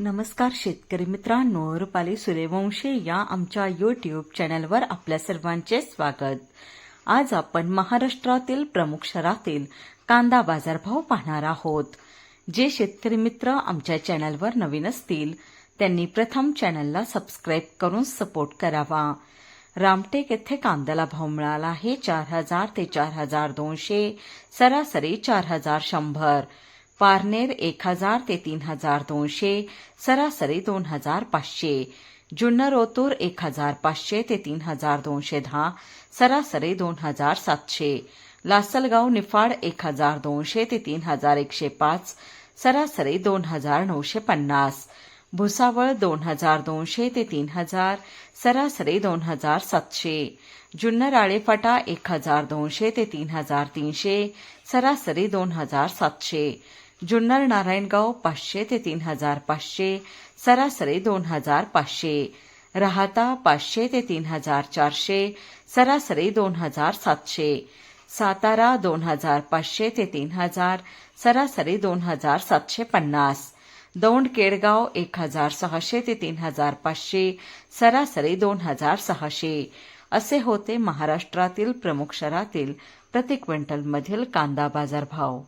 नमस्कार शेतकरी मित्रांनो रुपाली सूर्यवंशी या आमच्या यूट्यूब चॅनलवर आपल्या सर्वांचे स्वागत. आज आपण महाराष्ट्रातील प्रमुख शहरातील कांदा बाजारभाव पाहणार आहोत. जे शेतकरी मित्र आमच्या चॅनलवर नवीन असतील त्यांनी प्रथम चॅनलला सबस्क्राईब करून सपोर्ट करावा. रामटेक येथे कांद्याला भाव मिळाला आहे चार हजार ते चार हजार दोनशे सरासरी चार हजार शंभर. पारनेर एक हज़ार ते तीन हज़ार दोनशे, सरासरी दोन हज़ार पाचशे जुन्नर ओतूर एक हज़ार पाचशे ते तीन हज़ार दोनशे दहा, सरासरी दोन हज़ार सातशे, लासलगाव निफाड एक हज़ार दोनशे ते तीन हज़ार एकशे पाच, सरासरी दोन हज़ार नऊशे पन्नास, भुसावळ दोन हज़ार दोनशे ते तीन हज़ार, सरासरी दोन हज़ार सातशे जुन्नर आळेफाटा एक हज़ार दोनशे ते तीन हज़ार तीनशे, सरासरी दोन हज़ार सातशे जुन्नर नारायणगाव पाचशे ते तीन हजार पाचशे सरासरी दोन हजार पाचशे राहता पाचशे ते तीन हजार चारशे सरासरी दोन हजार सातशे सातारा दोन हजार पाचशे ते तीन हजार सरासरी दोन हजार सातशे पन्नास दौंड केडगाव एक हजार सहाशे ते तीन हजार पाचशे सरासरी दोन हजार सहाशे. असे होते महाराष्ट्रातील प्रमुख शहरातील प्रति क्विंटलमधील कांदा बाजारभाव.